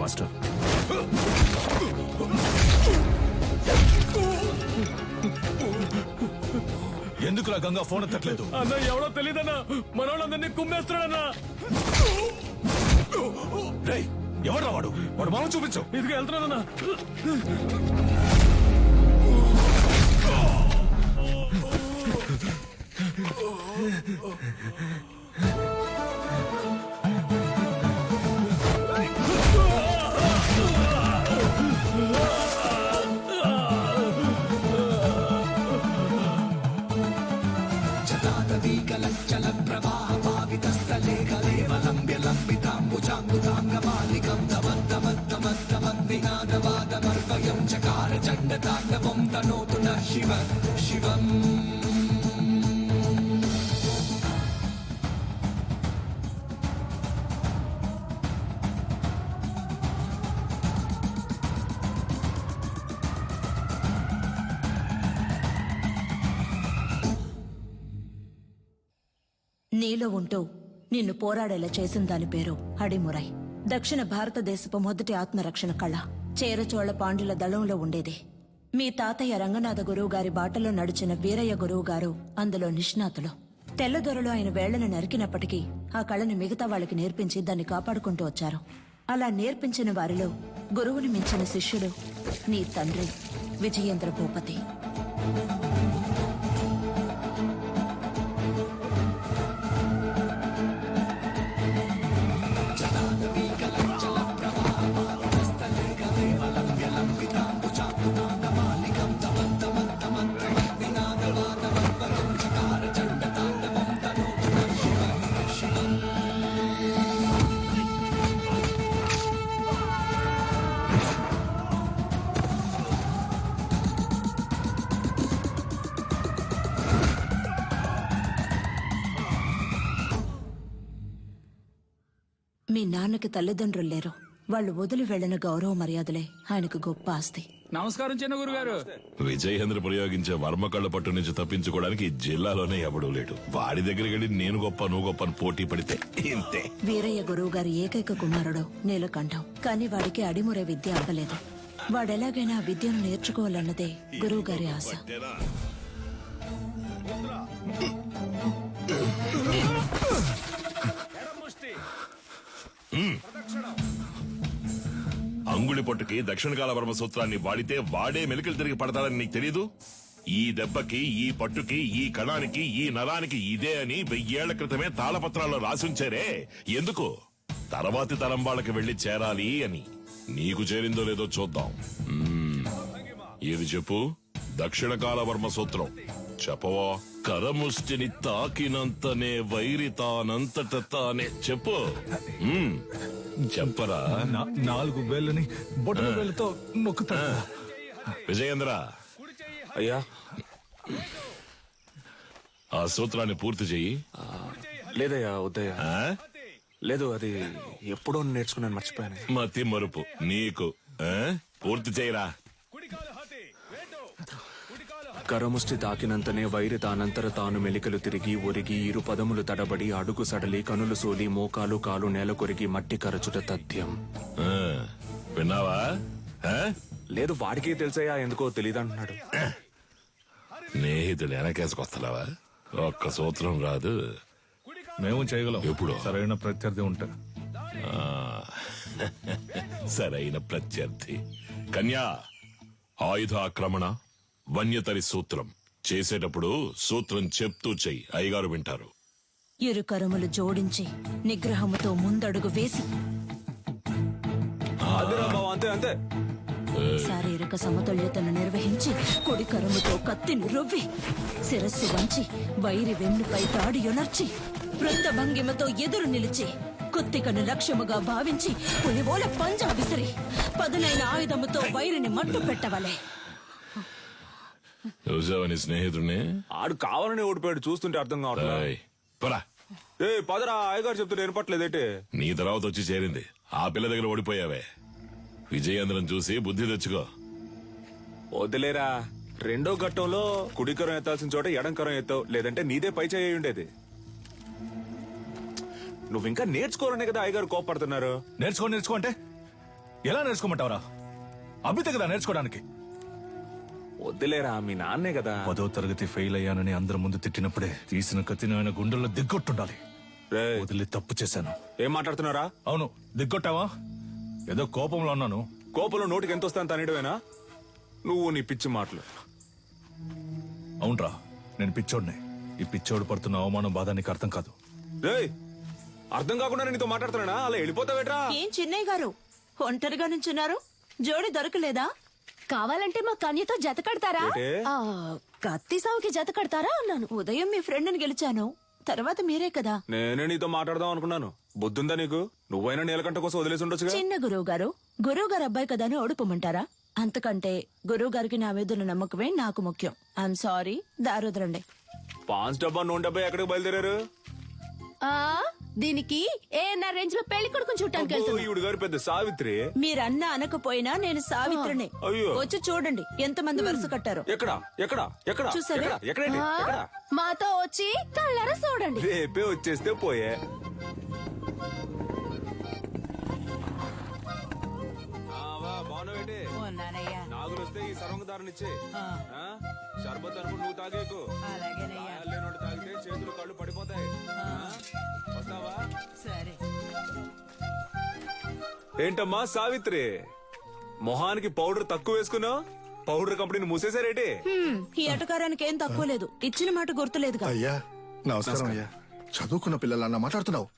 Master. ఎందుకులా Ganga phone ఎత్తట్లేదు? అన్న ఎవడో తెలియదన్నా మనోళ్ళందరినీ కుమ్మేస్తున్నాడన్నా. రేయ్ ఎవడ్రా వాడు? వాడు మొహం చూపించు. ఇదిగా వెళ్తున్నానన్నా. నీలో ఉంటూ నిన్ను పోరాడేలా చేసిన దాని పేరు అడిమురై దక్షిణ భారతదేశపు మొదటి ఆత్మరక్షణ కళ. చేరచోళ పాండ్యుల దళంలో ఉండేది. మీ తాతయ్య రంగనాథ గురువు గారి బాటలో నడిచిన వీరయ్య గురువు గారు అందులో నిష్ణాతులు. తెల్లదొరలో ఆయన వేళ్ళను నరికినప్పటికీ ఆ కళను మిగతా వాళ్ళకి నేర్పించి దాన్ని కాపాడుకుంటూ వచ్చారు. అలా నేర్పించిన వారిలో గురువుని మించిన శిష్యుడు నీ తండ్రి విజయేంద్ర భూపతి. నాన్నకి తల్లిదండ్రులు లేరు. వాళ్ళు వదిలి వెళ్ళిన గౌరవ మర్యాదలే ఆయనకు గొప్ప ఆస్తి. నమస్కారం చిన్న గురుగారు విజయేంద్ర ప్రయోగించే వర్మ కళ్ళ పట్టు నుంచి తప్పించుకోవడానికి ఈ జిల్లాలోనే ఎవడూ లేడు. వాడి దగ్గరికి వెళ్ళి నేను గొప్ప నువ్వు గొప్ప అని పోటీ పడితే ఇంతే. వీరయ్య గురువు గారి ఏకైక కుమారుడు నీలకంఠం. కానీ వాడికి అడిమురే విద్య అవ్వలేదు. వాడెలాగైనా ఆ విద్యను నేర్చుకోవాలన్నదే గురువు గారి ఆశ. అంగుళి పొట్టుకి దక్షిణ కాలవర్మ సూత్రాన్ని వాడితే వాడే మెలికలు తిరిగి పడతాడని నీకు తెలీదు? ఈ దెబ్బకి ఈ పట్టుకి ఈ కణానికి ఈ నరానికి ఇదే అని వెయ్యేళ్ళ క్రితమే తాళపత్రాల్లో రాసుంచారే. ఎందుకు? తర్వాతి తరం వాళ్ళకి వెళ్ళి చేరాలి అని. నీకు చేరిందో లేదో చూద్దాం. ఏది ఇది చెప్పు? దక్షిణ కాలవర్మ సూత్రం. చెప్పవా? కరముష్టిని తాకినంతనే వైరి తానంతట తానే. చెప్పు. మ్మ్. చెప్పరా? నా- నాలుగు వేళ్ళని బొట్ట వేళ్ళతో నొక్కుతా. విజయేంద్ర. అయ్యా. ఆ సూత్రాన్ని పూర్తి చెయ్యి. లేదయ్యా వద్దయ్యా. ఆ? లేదు అది ఎప్పుడో నేర్చుకున్నాను మర్చిపోయాను. మతి మరుపు. నీకు. ఆ? పూర్తి చేయరా కరముష్టి తాకినంతనే వైరి తానంతర తాను మెలికలు తిరిగి ఒరిగి ఇరు పదములు తడబడి అడుగు సడలి కనులు సోలి మోకాలు కాలు నేల కొరిగి మట్టి కరచుట తథ్యం ఆ. విన్నావా ఆ? లేదు వాడికే తెలుసయ్యా ఎందుకో తెలియదంటున్నాడు స్నేహితుడు వెనకేసుకొస్తున్నావా ఒక్క సూత్రం రాదు మేము చేయగలం ఎప్పుడు? సరైన ప్రత్యర్థి ఉంటే ఆ. సరైన ప్రత్యర్థి కన్యా ఆయుధ ఆక్రమణ వన్యతరి సూత్రం. చేసేటప్పుడు సూత్రం చెప్తూ చెయ్యి. అయ్యగారు వింటారు. ఇరు కరములు జోడించి నిగ్రహముతో ముందడుగు వేసి. అంతే అంతే. శారీరక సమతుల్యతను నిర్వహించి కుడి కరముతో కత్తిని రువ్వి శిరస్సు వంచి వైరి వెన్నుపై తాడి యొనర్చి వృత్త భంగిమతో ఎదురు నిలిచి కుత్తికను లక్ష్యముగా భావించి పులివోల పంజా విసిరి పదునైన ఆయుధముతో వైరిని మట్టు పెట్టవలే చూసావా నీ స్నేహితుడిని? ఆడు కావాలని ఓడిపోయాడు చూస్తుంటే అర్థం కావట్లేదు ఏయ్, పరా. ఏ పదరా అయ్యగారు చెప్తుంటే వినపట్లేదేంటి నీ తర్వాత వచ్చి చేరింది. ఆ పిల్ల దగ్గర ఓడిపోయావే. విజయేంద్రం చూసి బుద్ధి తెచ్చుకో. వదిలేరా రెండో ఘట్టంలో కుడికరం ఎత్తాల్సిన చోట ఎడంకరం ఎత్తావు. లేదంటే నీదే పై చేయి ఉండేది. నువ్వు ఇంకా నేర్చుకోవాలనే కదా అయ్యగారు కోపడుతున్నారు నేర్చుకో నేర్చుకో అంటే? ఎలా నేర్చుకోమంటావరా? అభిత కదా నేర్చుకోవడానికి. వద్దులేరా మీ నాన్నే కదా. పదో తరగతి ఫెయిల్ అయ్యానని అందరి ముందు తిట్టినప్పుడే తీసిన కత్తిని ఆయన గుండెల్లో దిగ్గొట్టుండాలి. రేయ్, వదిలి తప్పు చేశాను. ఏం మాట్లాడుతున్నారా అవును దిగ్గొట్టావా? ఏదో కోపంలో ఉన్నాను. కోపంలో నోటికి ఎంత వస్తాను తనిడవేనా నువ్వు నీ పిచ్చి మాటలు. అవునరా నేను పిచ్చోడిని. ఈ పిచ్చోడు పడుతున్న అవమానం బాధ నీకు అర్థం కాదు. రేయ్ అర్థం కాకుండా నేను నీతో మాట్లాడుతున్నానా? అలా వెళ్ళిపోతావేట్రా? ఏం చిన్నయ్య గారు? ఒంటరిగా నుంచున్నారు? జోడి దొరకలేదా? కావాలంటే మా కన్యతో జత కడతారా? ఆ, కత్తి సావుకి జత కడతారా అన్నాను. ఉదయం మీ ఫ్రెండ్ని గెలిచాను. తర్వాత మీరే కదా. నేనే నీతో మాట్లాడదాం అనుకున్నాను. బుద్ధుందా నీకు? నువ్వైనా నీలకంట కోసం వదిలేసి ఉండొచ్చుగా? చిన్న గురువు గారు గురువు గారు అబ్బాయి కదా అని ఓడిపోమంటారా? అంతకంటే గురువు గారికి నా మీద ఉన్న నమ్మకమే నాకు ముఖ్యం. I'm sorry దారుదరండి. పాన్స్ డబ్బా నూనె డబ్బా ఎక్కడికి బయలుదేరారు? ఆ? దీనికి ఏ నా రేంజ్లో పెళ్ళి కొడుకుని చూడటానికి వెళ్తున్నా ఈవిడ గారి పెద్ద సావిత్రి. మీరన్న అనకపోయినా నేను సావిత్రిని. అయ్యో. వచ్చి చూడండి ఎంతమంది వరుస కట్టారు. ఎక్కడ? ఎక్కడ? ఎక్కడ? చూసావే? ఎక్కడ? ఎక్కడండి ఆ, ఎక్కడ? మాతో వచ్చి కళ్ళారా చూడండి. రేపే వచ్చేస్తే పోయే. ఆ, వా? నాగులు వస్తే ఈ సర్వంగదారునిచ్చే షర్బత్ అనుకుని నువ్వు తాగేకు. గాయాలు లేనోడు తాగితే చేతులు కళ్ళు పడిపోతాయి. ఆ? వస్తావా ఏంటమ్మా సావిత్రి? మొహానికి పౌడర్ తక్కువ వేసుకున్నావు? పౌడర్ కంపెనీని మూసేశారేటి? హ్మ్, ఈ ఎటకారానికి ఏం తక్కువ లేదు. ఇచ్చిన మాట గుర్తులేదుగా. అయ్యా నమస్కారం అయ్యా. చదువుకున్న పిల్లలన్నా మాట్లాడుతున్నావు.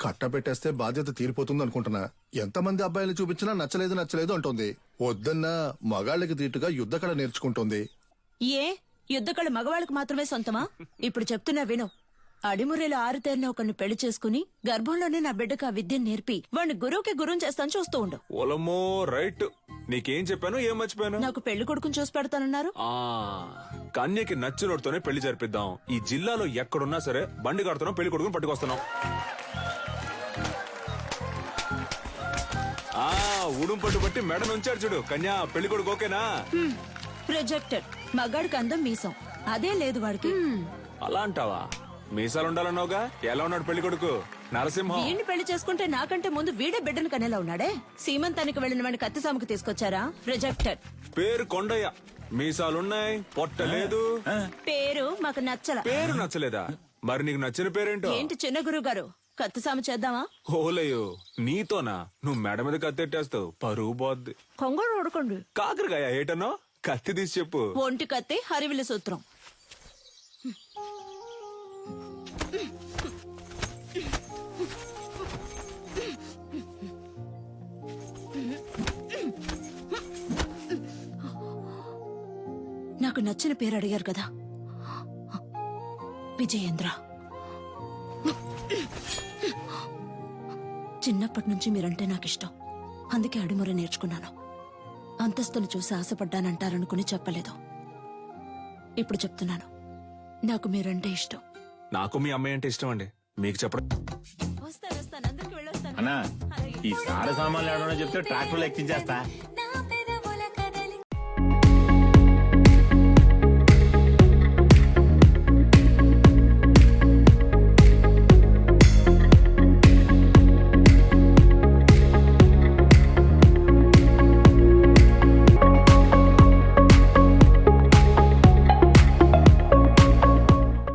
కట్టబెట్టేస్తే బాధ్యత తీరిపోతుంది అనుకుంటున్నా. ఎంతమంది అబ్బాయిలు చూపించినా నచ్చలేదు నచ్చలేదు అంటుంది. వద్దన్నా మగాళ్ళకి తీటుగా యుద్ధ కళ నేర్చుకుంటుంది. ఏ? యుద్ధకళ మగవాళ్ళకి మాత్రమే సొంతమా? ఇప్పుడు చెప్తున్నా విను. అడిమురేలో ఆరుతేరిన ఒకరిని పెళ్ళి చేసుకుని గర్భంలోనే నా బిడ్డకు ఆ విద్యను నేర్పి వాడిని గురువుకి గురువు చేస్తాను చూస్తూ ఉండు. ఓలమ్మో రైట్. నీకేం చెప్పాను ఏం మర్చిపోయాను? నాకు పెళ్ళి కొడుకుని చూసి పెడతానన్నారు. ఆ కన్యకి నచ్చినోడితోనే పెళ్ళి జరిపిద్దాం. ఈ జిల్లాలో ఎక్కడున్నా సరే బండి కడుతున్నాం పెళ్ళి కొడుకుని పట్టుకొస్తున్నాం. ఆ ఉడుం పట్టు బట్టి మెడ నుంచాడు చూడు. కన్యా పెళ్ళి కొడుకు ఓకేనా? ప్రొజెక్టెడ్ మగాడికి అందం మీసం. అదే లేదు వాడికి. అలా అంటావా? మీసాలు ఉండాలన్నావుగా ఎలా ఉన్నాడు పెళ్ళి కొడుకు? నరసింహం. వీడిని పెళ్ళి చేసుకుంటే నాకంటే ముందు వీడే బిడ్డను కనేలా ఉన్నాడే? సీమంతానికి వెళ్ళిన వాడిని కత్తిసాముకు తీసుకొచ్చారా? ప్రొజెక్టెడ్ పేరు కొండయ్య. మీసాలున్నాయి పొట్ట లేదు. పేరు మాకు నచ్చల. పేరు నచ్చలేదా? మరి నీకు నచ్చిన పేరేంటో? ఏంటి చిన్న గురువు గారు కత్తిసాము చేద్దామా? ఓలయ్యో నీతోనా? నువ్వు మెడ మీద కత్తెట్టేస్తావు పరువు పోద్ది. కొంగడు ఉడకండి కాకరకాయ ఏటనో? కత్తి తీసి చెప్పు. ఒంటి కత్తి హరివిల సూత్రం. నాకు నచ్చిన పేరు అడిగారు కదా. విజయేంద్ర. చిన్నప్పటి నుంచి మీరంటే నాకు ఇష్టం అందుకే అడిముర నేర్చుకున్నాను. అంతస్తును చూసి ఆశపడ్డానంటారనుకుని చెప్పలేదు. ఇప్పుడు చెప్తున్నాను. నాకు మీరంటే ఇష్టం. నాకు మీ అమ్మాయి అంటే ఇష్టం అండి మీకు చెప్పడం. వస్తాను వస్తాను. అందరికి వెళ్ళొస్తాను. అన్నా ఈ సార సామాన్లు ఎవడన్నా చెప్తే ట్రాక్టర్లు ఎక్కించేస్తా.